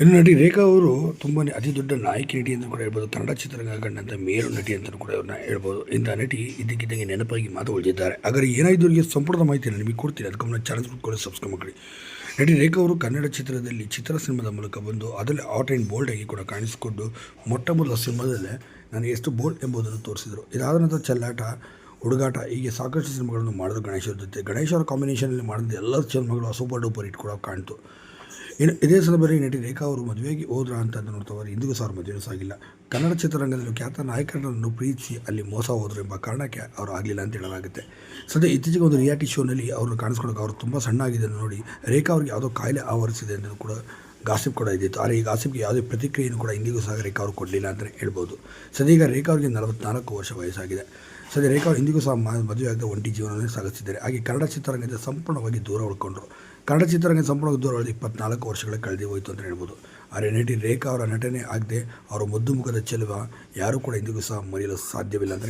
ಇನ್ನು ನಟಿ ರೇಖಾ ಅವರು ತುಂಬಾ ಅತಿ ದೊಡ್ಡ ನಾಯಕಿ ನಟಿ ಅಂತ ಕೂಡ ಹೇಳ್ಬೋದು. ಕನ್ನಡ ಚಿತ್ರರಂಗ ಕಂಡಂಥ ಮೇರು ನಟಿ ಅಂತ ಕೂಡ ಅವ್ರನ್ನ ಹೇಳ್ಬೋದು. ಇಂಥ ನಟಿ ಇದ್ದಕ್ಕಿದ್ದಂಗೆ ನೆನಪಾಗಿ ಮಾತು ಉಳಿದಿದ್ದಾರೆ. ಆದರೆ ಏನಾಯಿತು ಅವರಿಗೆ ಸಂಪೂರ್ಣ ಮಾಹಿತಿ ನಿಮಗೆ ಕೊಡ್ತೀನಿ. ಅದಕ್ಕೆ ಚಾನಲ್ ಕೂಡ ಸಬ್ಸ್ಕ್ರೈಬ್ ಮಾಡಿ ನಟಿ ರೇಖಾ ಅವರು ಕನ್ನಡ ಚಿತ್ರದಲ್ಲಿ ಚಿತ್ರ ಸಿನಿಮಾದ ಮೂಲಕ ಬಂದು ಅದರಲ್ಲಿ ಆಟ್ ಆ್ಯಂಡ್ ಬೋಲ್ಡ್ ಆಗಿ ಕೂಡ ಕಾಣಿಸಿಕೊಂಡು ಮೊಟ್ಟ ಮೊದಲ ಸಿನಿಮಾದಲ್ಲೇ ನನಗೆ ಎಷ್ಟು ಬೋಲ್ಡ್ ಎಂಬುದನ್ನು ತೋರಿಸಿದರು. ಇದಾದ ನಂತರ ಚೆಲ್ಲಾಟ, ಹುಡುಗಾಟ, ಹೀಗೆ ಸಾಕಷ್ಟು ಸಿನಿಮಾಗಳನ್ನು ಮಾಡಿದ್ರು ಗಣೇಶ್ ಅವ್ರ ಜೊತೆ. ಗಣೇಶ್ ಅವರ ಕಾಂಬಿನೇಷನಲ್ಲಿ ಮಾಡಿದ ಎಲ್ಲ ಸಿನಿಮಾಗಳು ಸೂಪರ್ ಡೂಪರ್ ಹಿಟ್ ಕೂಡ ಕಾಣ್ತು. ಇನ್ನು ಇದೇ ಸಂದರ್ಭದಲ್ಲಿ ನಟಿ ರೇಖಾ ಅವರು ಮದುವೆಗೆ ಹೋದ್ರ ಅಂತ ನೋಡ್ತಾವ್ರೆ ಇಂದಿಗೂ ಸಹ ಮದುವೆ ಸಾಗಿಲ್ಲ. ಕನ್ನಡ ಚಿತ್ರರಂಗದಲ್ಲಿ ಖ್ಯಾತ ನಾಯಕರನ್ನು ಪ್ರೀತಿಸಿ ಅಲ್ಲಿ ಮೋಸ ಹೋದ್ರು ಎಂಬ ಕಾರಣಕ್ಕೆ ಅವರು ಆಗಲಿಲ್ಲ ಅಂತ ಹೇಳಲಾಗುತ್ತೆ. ಸದ್ಯ ಇತ್ತೀಚೆಗೆ ಒಂದು ರಿಯಾಲಿಟಿ ಶೋನಲ್ಲಿ ಅವರು ಕಾಣಿಸ್ಕೊಳ್ಳೋಕೆ ಅವರು ತುಂಬ ಸಣ್ಣ ಆಗಿದೆ ನೋಡಿ ರೇಖಾ ಅವ್ರಿಗೆ ಯಾವುದೋ ಕಾಯಿಲೆ ಆವರಿಸಿದೆ ಅಂತ ಕೂಡ ಗಾಸಿಪ್ ಕೂಡ ಇದ್ದಿತ್ತು. ಆದರೆ ಈ ಗಾಸಿಪ್ಗೆ ಯಾವುದೇ ಪ್ರತಿಕ್ರಿಯೆಯನ್ನು ಕೂಡ ಇಂದಿಗೂ ಸಹ ರೇಖಾ ಅವರು ಕೊಡಲಿಲ್ಲ ಅಂತಲೇ ಹೇಳ್ಬೋದು. ಸದ್ಯ ರೇಖಾ ಅವರಿಗೆ ನಲವತ್ನಾಲ್ಕು ವರ್ಷ ವಯಸ್ಸಾಗಿದೆ. ಸದ್ಯ ರೇಖಾ ಅವರು ಇಂದಿಗೂ ಸಹ ಮದುವೆಯಾಗದ ಮದುವೆ ಒಂಟಿ ಜೀವನವನ್ನೇ ಸಾಗಿಸಿದ್ದಾರೆ ಹಾಗೆ ಕನ್ನಡ ಚಿತ್ರರಂಗದಿಂದ ಸಂಪೂರ್ಣವಾಗಿ ದೂರ ಉಳ್ಕೊಂಡ್ರು. ಕನ್ನಡ ಚಿತ್ರರಂಗ ಸಂಪೂರ್ಣವಾಗಿ ದೂರ ಉಳಿದು ಇಪ್ಪತ್ನಾಲ್ಕು ವರ್ಷಗಳ ಕಳೆದು ಹೋಯಿತು ಅಂತ ಹೇಳ್ಬೋದು. ಆದರೆ ನಟಿ ರೇಖಾ ಅವರ ನಟನೆ ಆಗದೆ ಅವರ ಮುದ್ದು ಮುಖದ ಚೆಲುವ ಯಾರೂ ಕೂಡ ಇಂದಿಗೂ ಸಹ ಮರೆಯಲು ಸಾಧ್ಯವಿಲ್ಲ ಅಂತ